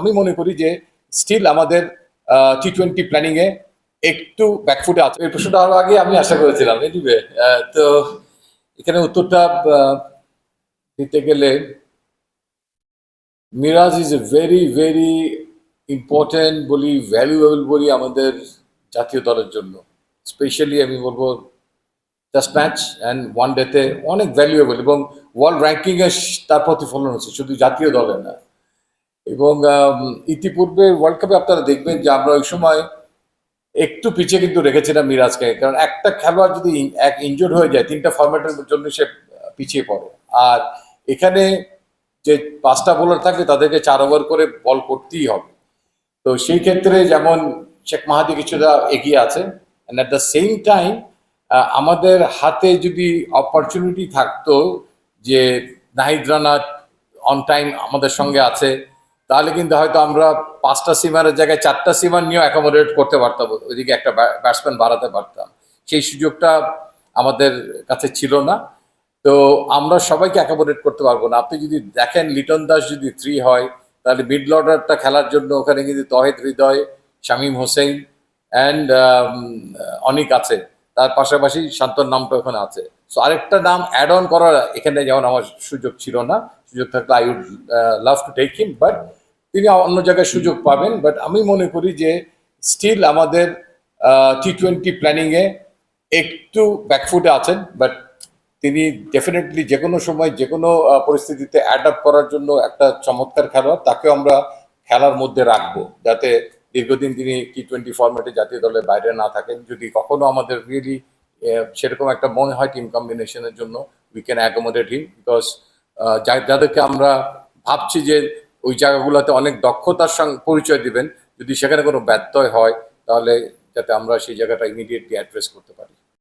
আমি মনে করি যে স্টিল আমাদের টি টোয়েন্টি প্ল্যানিং এ একটু ব্যাকফুটে আছে। এই প্রশ্নটা আরও আগে আমি আশা করেছিলাম। আহ, তো এখানে উত্তরটা দিতে গেলে Miraz is a very very important বলি ভ্যালুয়েবল বলি আমাদের জাতীয় দলের জন্য। স্পেশালি আমি বলব টেস্ট ম্যাচ অ্যান্ড ওয়ান ডেতে অনেক ভ্যালুয়েবল এবং ওয়ার্ল্ড র্যাঙ্কিং এ তার প্রতিফলন হচ্ছে। শুধু জাতীয় দলে না। এবং ইতিপূর্বে ওয়ার্ল্ড কাপে আপনারা দেখবেন যে আমরা ওই সময় একটু পিছিয়ে কিন্তু রেখেছিলাম মিরাজকে। কারণ একটা খেলোয়াড় যদি এক ইনজোর্ড হয়ে যায়, তিনটা ফরম্যাটের জন্য সে পিছিয়ে পড়ে। আর এখানে যে পাঁচটা বোলার থাকবে, তাদেরকে চার ওভার করে বল করতেই হবে। তো সেই ক্ষেত্রে যেমন শেখ মাহাদি কিছুটা এগিয়ে আছে and at the same time আমাদের হাতে যদি অপরচুনিটি থাকতো যে নাহিদ রানা অন টাইম আমাদের সঙ্গে আছে তাহলে কিন্তু হয়তো আমরা পাঁচটা সিমারের জায়গায় চারটা সিমার নিয়েও অ্যাকোমোডেট করতে পারতাম, ওইদিকে একটা ব্যাটসম্যান বাড়াতে পারতাম। সেই সুযোগটা আমাদের কাছে ছিল না। তো আমরা সবাইকে অ্যাকোমোডেট করতে পারব না। আপনি যদি দেখেন লিটন দাস যদি থ্রি হয়, তাহলে মিড অর্ডারটা খেলার জন্য ওখানে কিন্তু তহেদ হৃদয়, শামীম হোসেন অ্যান্ড অনেক আছে। তার পাশাপাশি শান্তর নামটা ওখানে আছে। সো আরেকটা নাম অ্যাড অন করার এখানে যেমন আমার সুযোগ ছিল না, সুযোগ থাকলে I would love to take him but তিনি অন্য জায়গায় সুযোগ পাবেন। বাট আমি মনে করি যে স্টিল আমাদের টি টোয়েন্টি প্ল্যানিংয়ে একটু ব্যাকফুটে আছেন বাট তিনি ডেফিনেটলি যে কোনো সময় যে কোনো পরিস্থিতিতে অ্যাডাপ্ট করার জন্য একটা চমৎকার খেলোয়াড়, তাকেও আমরা খেলার মধ্যে রাখব, যাতে দীর্ঘদিন তিনি টি টোয়েন্টি ফরম্যাটে জাতীয় দলের বাইরে না থাকেন। যদি কখনো আমাদের রিয়েলি সেরকম একটা মনে হয় টিম কম্বিনেশনের জন্য we can accommodate him because যাদেরকে আমরা ভাবছি যে ওই জায়গাগুলোতে অনেক দক্ষতার সঙ্গে পরিচয় দিবেন, যদি সেখানে কোনো ব্যত্যয় হয়, তাহলে যাতে আমরা সেই জায়গাটা ইমিডিয়েটলি অ্যাড্রেস করতে পারি।